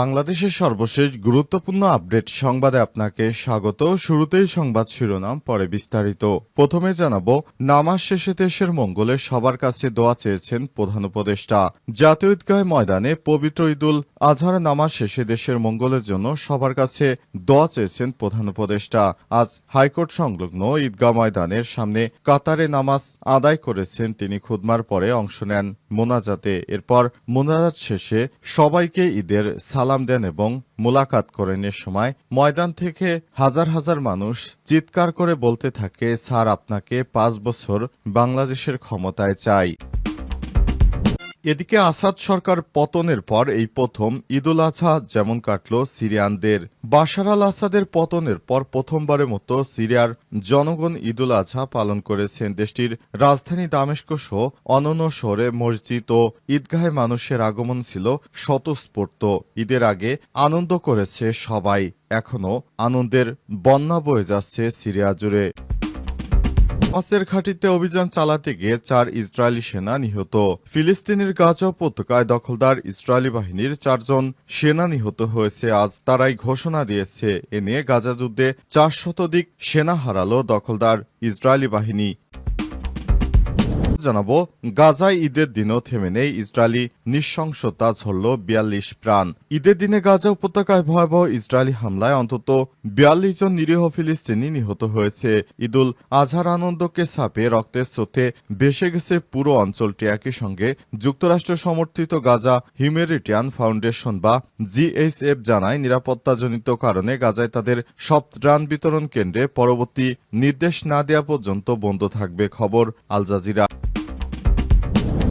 বাংলাদেশের সর্বশেষ গুরুত্বপূর্ণ আপডেট সংবাদে আপনাকে স্বাগত। শুরুতেই সংবাদ শিরোনাম, পরে বিস্তারিত। প্রথমে জানাব, নামাজ শেষে দেশের মঙ্গলে সবার কাছে দোয়া চেয়েছেন প্রধান উপদেষ্টা। জাতীয় ঈদগাহ ময়দানে পবিত্র ঈদুল আজহার নামাজ শেষে দেশের মঙ্গলের জন্য সবার কাছে দোয়া চেয়েছেন প্রধান উপদেষ্টা। আজ হাইকোর্ট সংলগ্ন ঈদগাহ ময়দানের সামনে কাতারে নামাজ আদায় করেছেন তিনি খুদমার পরে অংশ নেন মোনাজাতে। এরপর মোনাজাত শেষে সবাইকে ঈদের সালাম দেন এবং মোলাকাত করেন এ সময়। ময়দান থেকে হাজার হাজার মানুষ চিৎকার করে বলতে থাকে, স্যার, আপনাকে পাঁচ বছর বাংলাদেশের ক্ষমতায় চাই। এদিকে আসাদ সরকার পতনের পর এই প্রথম ঈদুল আজহা যেমন কাটল সিরিয়ানদের। বাশার আল আসাদের পতনের পর প্রথমবারের মতো সিরিয়ার জনগণ ঈদুল আজহা পালন করেছেন দেশটির রাজধানী দামেস্ক সহ অনন্য শহরে মসজিদ ও ঈদগাহে মানুষের আগমন ছিল স্বতঃস্ফূর্ত। ঈদের আগে আনন্দ করেছে সবাই। এখনও আনন্দের বন্যা বয়ে যাচ্ছে সিরিয়া জুড়ে। হামাসের ঘাঁটিতে অভিযান চালাতে গিয়ে চার ইসরায়েলি সেনা নিহত। ফিলিস্তিনের গাজা উপত্যকায় দখলদার ইসরায়েলি বাহিনীর চারজন সেনা নিহত হয়েছে। আজ তারাই ঘোষণা দিয়েছে, এ নিয়ে গাজা যুদ্ধে চার শতাধিক সেনা হারালো দখলদার ইসরায়েলি বাহিনী। জানাব, গাজায় ঈদের দিনও থেমে নেই, ইসরায়েলি নৃশংসতা ঝরল বিয়াল্লিশ প্রাণ। ঈদের দিনে গাজা উপত্যকায় ভয়াবহ ইসরায়েলি হামলায় অন্তত বিয়াল্লিশ জন নিরীহ ফিলিস্তিনি নিহত হয়েছে। ঈদুল আজহার আনন্দকে ছাপে রক্তের স্রোতে ভেসে গেছে পুরো অঞ্চলটি। একই সঙ্গে যুক্তরাষ্ট্র সমর্থিত গাজা হিউম্যানিটিয়ান ফাউন্ডেশন বা জিএইচএফ জানায়, নিরাপত্তাজনিত কারণে গাজায় তাদের সব ত্রাণ বিতরণ কেন্দ্রে পরবর্তী নির্দেশ না দেওয়া পর্যন্ত বন্ধ থাকবে। খবর আল জাজিরা।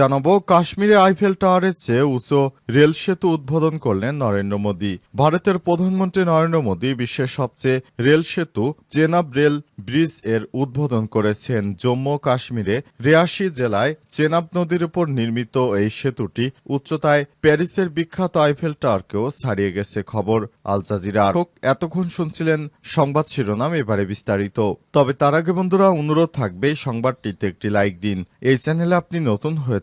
জানাব, কাশ্মীরে আইফেল টাওয়ারের চেয়ে উঁচু রেল সেতু উদ্বোধন করলেন নরেন্দ্র মোদী। ভারতের প্রধানমন্ত্রী নরেন্দ্র মোদী বিশ্বের সবচেয়ে রেল সেতু চেনাব রেল ব্রিজের উদ্বোধন করেছেন। জম্মু কাশ্মীরে রেয়াসি জেলায় চেনাব নদীর উপর নির্মিত এই সেতুটি উচ্চতায় প্যারিসের বিখ্যাত আইফেল টাওয়ারকেও ছাড়িয়ে গেছে খবর আল জাজিরা। এতক্ষণ শুনছিলেন সংবাদ শিরোনাম, এবারে বিস্তারিত। তবে তার আগে বন্ধুরা, অনুরোধ থাকবে সংবাদটিতে একটি লাইক দিন। এই চ্যানেলে আপনি নতুন হয়ে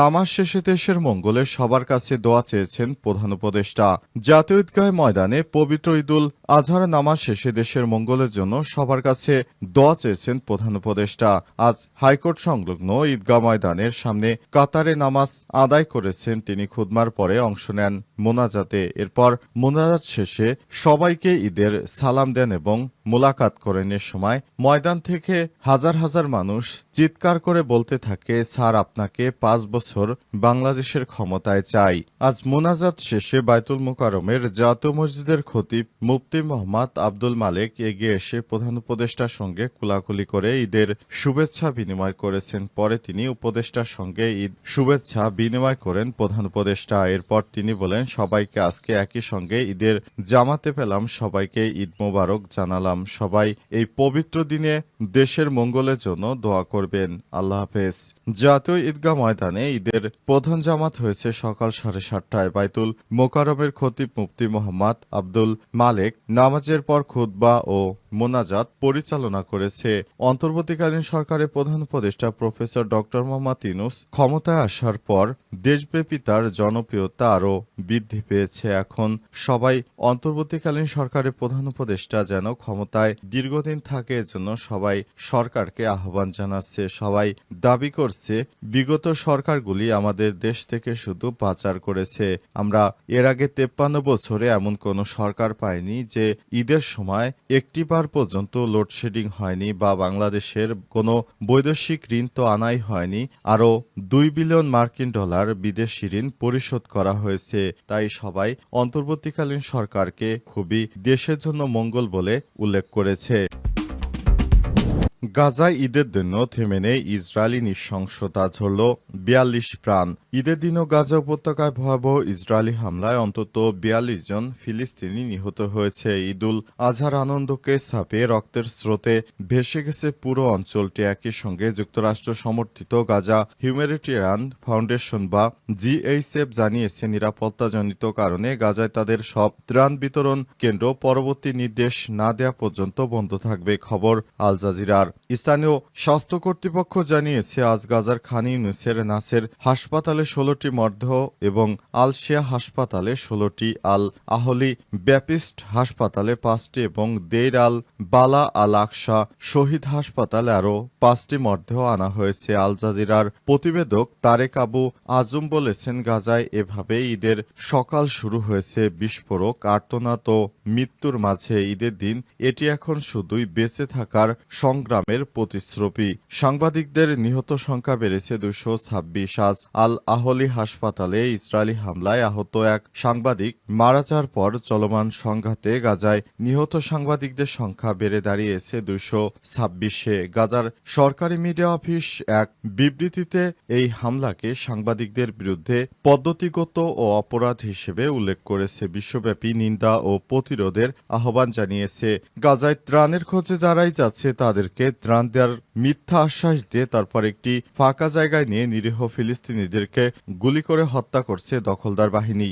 নামাজ শেষে দেশের মঙ্গলে সবার কাছে দোয়া চেয়েছেন প্রধান উপদেষ্টা। জাতীয় ঈদগাহ ময়দানে পবিত্র ঈদুল আজহার নামাজ শেষে দেশের মঙ্গলের জন্য সবার কাছে দোয়া চেয়েছেন প্রধান উপদেষ্টা। আজ হাইকোর্ট সংলগ্ন ঈদগাহ ময়দানের সামনে কাতারে নামাজ আদায় করেছেন তিনি খুদমার পরে অংশ নেন মোনাজাতে। এরপর মোনাজাত শেষে সবাইকে ঈদের সালাম দেন এবং মোলাকাত করেন। এ সময় ময়দান থেকে হাজার হাজার মানুষ চিৎকার করে বলতে থাকে, স্যার, আপনাকে পাঁচ বছর বাংলাদেশের ক্ষমতায় চাই। আজ মোনাজাত শেষে বাইতুল মুকারমের জাতীয় মসজিদের খতিব মুফতি মোহাম্মদ আব্দুল মালেক এগিয়ে এসে প্রধান উপদেষ্টার সঙ্গে কুলাকুলি করে ঈদের শুভেচ্ছা বিনিময় করেছেন। পরে তিনি উপদেষ্টার সঙ্গে ঈদ শুভেচ্ছা বিনিময় করেন প্রধান উপদেষ্টা। এরপর তিনি বলেন, সবাইকে আজকে একই সঙ্গে ঈদের জামাতে পেলাম, সবাইকে ঈদ মোবারক জানালাম। সবাই এই পবিত্র দিনে দেশের মঙ্গলের জন্য দোয়া করবেন। আল্লাহ হাফেজ। জাতীয় ঈদগাহ ময়দানে ঈদের প্রধান জামাত হয়েছে সকাল সাড়ে সাতটায় বাইতুল মোকারমের খতিব মুফতি মোহাম্মদ আব্দুল মালেক। নামাজের পর খুতবা ও মোনাজাত পরিচালনা করেছে। অন্তর্বর্তীকালীন সরকারের প্রধান উপদেষ্টা প্রফেসর ডক্টর মোহাম্মদ ইনুস ক্ষমতায় আসার পর দেশব্যাপী তার জনপ্রিয়তা আরও বৃদ্ধি পেয়েছে। এখন সবাই অন্তর্বর্তীকালীন সরকারের প্রধান উপদেষ্টা যেন ক্ষমতায় দীর্ঘদিন থাকে এজন্য সবাই সরকারকে আহ্বান জানাচ্ছে। সবাই দাবি করছে, বিগত সরকারগুলি আমাদের দেশ থেকে শুধু পাচার করেছে। আমরা এর আগে তেপ্পান্ন বছরে এমন কোনো সরকার পাইনি যে ঈদের সময় একটিবার পর্যন্ত লোডশেডিং হয়নি বা বাংলাদেশের কোনো বৈদেশিক ঋণ তো আনাই হয়নি, আরও দুই বিলিয়ন মার্কিন ডলার বিদেশি ঋণ পরিশোধ করা হয়েছে। তাই সবাই অন্তর্বর্তীকালীন সরকারকে খুবই দেশের জন্য মঙ্গল বলে উল্লেখ করেছে। গাজায় ঈদের দিনও থেমে নেই ইসরায়েলি নৃশংসতা ঝরল বিয়াল্লিশ প্রাণ। ঈদের দিনও গাজা উপত্যকায় ভয়াবহ ইসরায়েলি হামলায় অন্তত বিয়াল্লিশ জন ফিলিস্তিনি নিহত হয়েছে। ঈদুল আজহার আনন্দকে ছাপিয়ে রক্তের স্রোতে। ভেসে গেছে পুরো অঞ্চলটি একই সঙ্গে যুক্তরাষ্ট্র সমর্থিত গাজা হিউম্যানিটেরিয়ান ফাউন্ডেশন বা জিএইচএফ জানিয়েছে। নিরাপত্তাজনিত কারণে গাজায় তাদের সব ত্রাণ বিতরণ কেন্দ্র পরবর্তী নির্দেশ না দেওয়া পর্যন্ত বন্ধ থাকবে। খবর আল জাজিরার। স্থানীয় স্বাস্থ্য কর্তৃপক্ষ জানিয়েছে, আজ গাজার খান ইউনুসের নাসের হাসপাতালে ষোলোটি মরদেহ এবং আলশিয়া হাসপাতালে ষোলোটি আল আহলি ব্যাপিস্ট হাসপাতালে পাঁচটি এবং দেইর আল বালা আল আকশা শহীদ হাসপাতালে আরও পাঁচটি মরদেহ আনা হয়েছে। আল জাজিরার প্রতিবেদক তারেক আবু আজম বলেছেন, গাজায় এভাবে ঈদের সকাল শুরু হয়েছে। বিস্ফোরক, আর্তনাদ ও মৃত্যুর মাঝে ঈদের দিন এটি এখন শুধুই বেঁচে থাকার সংগ্রামের প্রতিশ্রুতি। সাংবাদিকদের নিহত সংখ্যা বেড়েছে দুশো ছাব্বিশ আজ আল আহলি হাসপাতালে ইসরায়েলি হামলায় আহত এক সাংবাদিক। মারা যাওয়ার পর চলমান সংঘাতে গাজায় নিহত সাংবাদিকদের সংখ্যা বেড়ে দাঁড়িয়েছে দুশো ছাব্বিশে। গাজার সরকারি মিডিয়া অফিস এক বিবৃতিতে এই হামলাকে সাংবাদিকদের বিরুদ্ধে পদ্ধতিগত ও অপরাধ হিসেবে উল্লেখ করেছে। বিশ্বব্যাপী নিন্দা ও প্রতিরোধের আহ্বান জানিয়েছে। গাজায় ত্রাণের খোঁজে যারাই যাচ্ছে তাদেরকে ত্রাণ দেওয়ার মিথ্যা আশ্বাস দিয়ে তারপর একটি ফাঁকা জায়গায় নিয়ে নিরীহ ফিলিস্তিনিদেরকে গুলি করে হত্যা করছে দখলদার বাহিনী।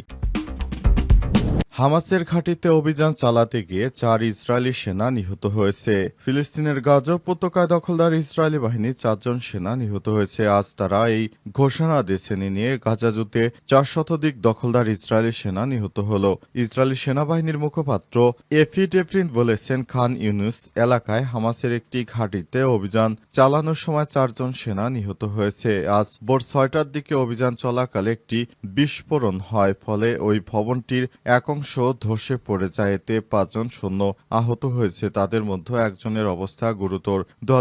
হামাসের ঘাঁটিতে অভিযান চালাতে গিয়ে চার ইসরায়েলি সেনা নিহত হয়েছে। ফিলিস্তিনের গাজা উপত্যকায় দখলদার ইসরায়েলি বাহিনীর চারজন সেনা নিহত হয়েছে। আজ তারা এই ঘোষণা দিয়েছেন। এ নিয়ে গাজা যুদ্ধে চার শতাধিক দখলদার ইসরায়েলি সেনা নিহত হল। ইসরায়েলি সেনাবাহিনীর মুখপাত্র এফি ডেফরিন বলেছেন, খান ইউনুস এলাকায় হামাসের একটি ঘাঁটিতে অভিযান চালানোর সময় চারজন সেনা নিহত হয়েছে। আজ ভোর ছয়টার দিকে অভিযান চলাকালে একটি বিস্ফোরণ হয়, ফলে ওই ভবনটির এক অংশ ধসে পড়ে যায়, এতে পাঁচজন সৈন্য আহত হয়েছে। তাদের মধ্যে একজনের অবস্থা গুরুতর। দু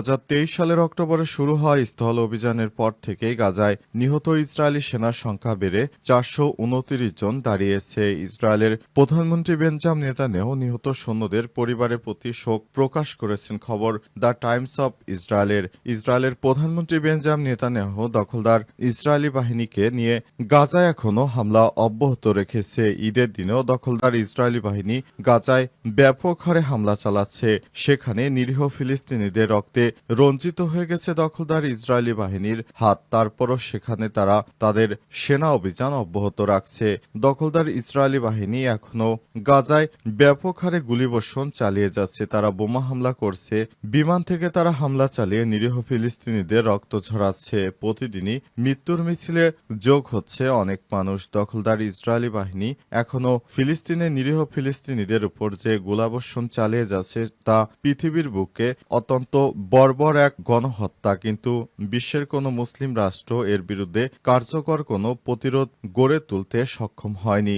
সালের অক্টোবরে শুরু হয় স্থল অভিযানের পর থেকেই গাজায় নিহত ইসরায়েলি সেনার সংখ্যা বেড়ে চারশো উনত্রিশ জন দাঁড়িয়েছে। ইসরায়েলের প্রধানমন্ত্রী বেঞ্জাম নেতানেও নিহত সৈন্যদের পরিবারের প্রতি শোক প্রকাশ করেছেন। খবর দ্য টাইমস অব ইসরায়েলের। ইসরায়েলের প্রধানমন্ত্রী বেঞ্জাম নেতানেহ দখলদার ইসরায়েলি বাহিনীকে নিয়ে গাজায় এখনও হামলা অব্যাহত রেখেছে। ঈদের দিনেও দখলদার ইসরায়েলি বাহিনী গাজায় ব্যাপক হারে হামলা চালাচ্ছে। সেখানে নিরীহ ফিলিস্তিনিদের রক্তে রঞ্জিত হয়ে গেছে দখলদার ইসরায়েলি বাহিনীর হাত। তারপরও সেখানে তারা তাদের সেনা অভিযান অব্যাহত রাখছে। দখলদার ইসরায়েলি বাহিনী এখনও গাজায় ব্যাপক হারে গুলিবর্ষণ চালিয়ে যাচ্ছে। তারা বোমা হামলা করছে। বিমান থেকে তারা হামলা চালিয়ে নিরীহ ফিলিস্তিনিদের রক্ত ঝরাচ্ছে। প্রতিদিনই মৃত্যুর মিছিলে যোগ হচ্ছে অনেক মানুষ। দখলদার ইসরায়েলি বাহিনী এখনও ফিলিস্তিনের নিরীহ ফিলিস্তিনিদের উপর যে গোলাবর্ষণ চালিয়ে যাচ্ছে তা পৃথিবীর বুকে অত্যন্ত বর্বর এক গণহত্যা। কিন্তু বিশ্বের কোনো মুসলিম রাষ্ট্র এর বিরুদ্ধে কার্যকর কোনো প্রতিরোধ গড়ে তুলতে সক্ষম হয়নি।